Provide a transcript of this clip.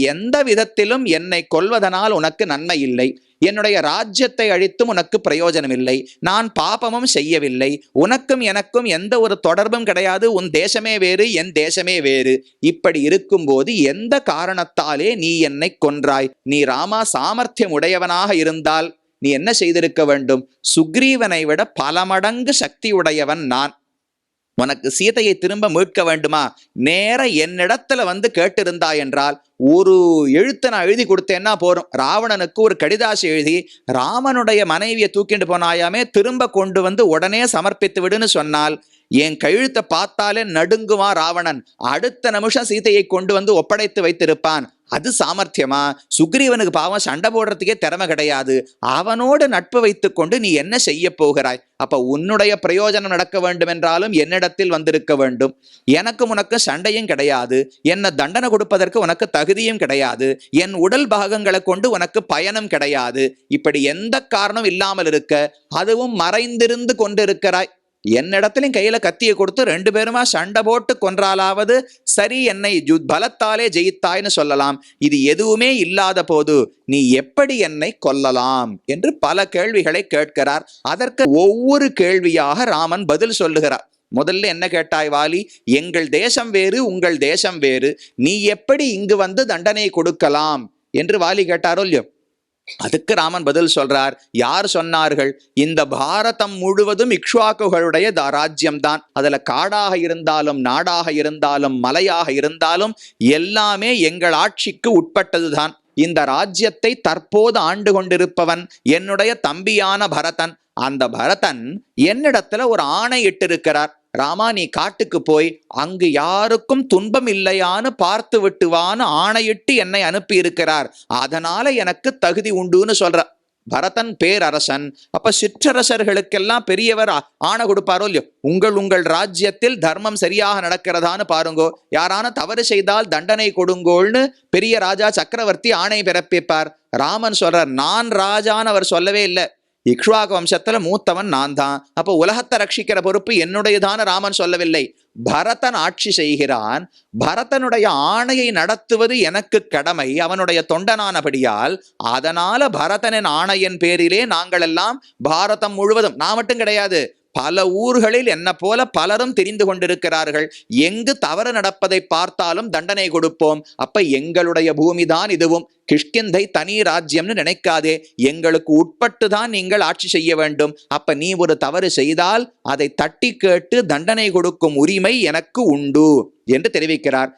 எந்த விதத்திலும் என்னை கொல்வதனால் உனக்கு நன்மை இல்லை. என்னுடைய ராஜ்யத்தை அழித்தும் உனக்கு பிரயோஜனம் இல்லை. நான் பாபமும் செய்யவில்லை. உனக்கும் எனக்கும் எந்த ஒரு தொடர்பும் கிடையாது. உன் தேசமே வேறு என் தேசமே வேறு. இப்படி இருக்கும்போது எந்த காரணத்தாலே நீ என்னை கொன்றாய்? நீ ராமா சாமர்த்தியம் உடையவனாக இருந்தால் நீ என்ன செய்திருக்க வேண்டும்? சுக்ரீவனை விட பல மடங்கு சக்தி உடையவன் நான். உனக்கு சீதையை திரும்ப மீட்க வேண்டுமா? நேர என்னிடத்துல வந்து கேட்டிருந்தாய் என்றால் ஒரு எழுத்தை நான் எழுதி கொடுத்தேன்னா போறோம் ராவணனுக்கு ஒரு கடிதாசி எழுதி ராமனுடைய மனைவியை தூக்கிட்டு போனாயாமே திரும்ப கொண்டு வந்து உடனே சமர்ப்பித்து விடுன்னு சொன்னால் என் கழுத்தை பார்த்தாலே நடுங்குமா ராவணன். அடுத்த நிமிஷம் சீதையை கொண்டு வந்து ஒப்படைத்து வைத்திருப்பான். அது சாமர்த்தியமா? சுக்ரீவனுக்கு பாவம் சண்டை போடுறதுக்கே திறமை கிடையாது. அவனோடு நட்பு வைத்துக்கொண்டு நீ என்ன செய்ய போகிறாய்? அப்ப உன்னுடைய பிரயோஜனம் நடக்க வேண்டும் என்றாலும் என்னிடத்தில் வந்திருக்க வேண்டும். எனக்கும் உனக்கு சண்டையும் கிடையாது. என்ன தண்டனை கொடுப்பதற்கு உனக்கு தகுதியும் கிடையாது. என் உடல் பாகங்களை கொண்டு உனக்கு பயனும் கிடையாது. இப்படி எந்த காரணம் இல்லாமல் இருக்க அதுவும் மறைந்திருந்து கொண்டிருக்கிறாய். என்னிடத்திலும் கையில கத்தியை கொடுத்து ரெண்டு பேருமா சண்டை போட்டு கொன்றாலாவது சரி என்னை ஜு- பலத்தாலே ஜெயித்தாய்னு சொல்லலாம். இது எதுவுமே இல்லாத போது நீ எப்படி என்னை கொல்லலாம் என்று பல கேள்விகளை கேட்கிறார். அதற்கு ஒவ்வொரு கேள்வியாக ராமன் பதில் சொல்லுகிறார். முதல்ல என்ன கேட்டாய் வாலி? எங்கள் தேசம் வேறு உங்கள் தேசம் வேறு. நீ எப்படி இங்கு வந்து தண்டனை கொடுக்கலாம்? என்று வாலி கேட்டாரோ இல்லையோ அதுக்கு ராமன் பதில் சொல்றார் யார் சொன்னார்கள்? இந்த பாரதம் முழுவதும் இக்ஷ்வாக்குகளுடைய த- ராஜ்யம்தான். அதுல காடாக இருந்தாலும் நாடாக இருந்தாலும் மலையாக இருந்தாலும் எல்லாமே எங்கள் ஆட்சிக்கு உட்பட்டதுதான். இந்த ராஜ்யத்தை தற்போது ஆண்டு கொண்டிருப்பவன் என்னுடைய தம்பியான பரதன். அந்த பரதன் என்னிடத்துல ஒரு ஆணை இட்டிருக்கிறார். ராமா நீ காட்டுக்கு போய் அங்கு யாருக்கும் துன்பம் இல்லையான்னு பார்த்து விட்டுவான்னு ஆணையிட்டு என்னை அனுப்பி இருக்கிறார் அதனால எனக்கு தகுதி உண்டுன்னு சொல்ற. பரதன் பேரரசன். அப்ப சிற்றரசர்களுக்கெல்லாம் பெரியவர் ஆணை கொடுப்பாரோ இல்லையோ? உங்கள் உங்கள் ராஜ்யத்தில் தர்மம் சரியாக நடக்கிறதான்னு பாருங்கோ. யாரான தவறு செய்தால் தண்டனை கொடுங்கோள்னு பெரிய ராஜா சக்கரவர்த்தி ஆணை பிறப்பிப்பார். ராமன் சொல்றார் நான் ராஜான்னு அவர் சொல்லவே இல்லை. இக்ஷ்வாக வம்சத்துல மூத்தவன் நான் தான் அப்போ உலகத்தை ரட்சிக்கிற பொறுப்பு என்னுடையதான ராமன் சொல்லவில்லை. பரதன் ஆட்சி செய்கிறான். பரதனுடைய ஆணையை நடத்துவது எனக்கு கடமை. அவனுடைய தொண்டனானபடியால் அதனால பரதனின் ஆணையின் பேரிலே நாங்கள் எல்லாம் பாரதம் முழுவதும். நான் மட்டும் கிடையாது. பல ஊர்களில் என்ன போல பலரும் தெரிந்து கொண்டிருக்கிறார்கள். எங்கு தவறு நடப்பதை பார்த்தாலும் தண்டனை கொடுப்போம். அப்ப எங்களுடைய பூமிதான் இதுவும். கிஷ்கிந்தை தனி ராஜ்யம்னு நினைக்காதே. எங்களுக்கு உட்பட்டு தான் நீங்கள் ஆட்சி செய்ய வேண்டும். அப்ப நீ ஒரு தவறு செய்தால் அதை தட்டி கேட்டு தண்டனை கொடுக்கும் உரிமை எனக்கு உண்டு என்று தெரிவிக்கிறார்.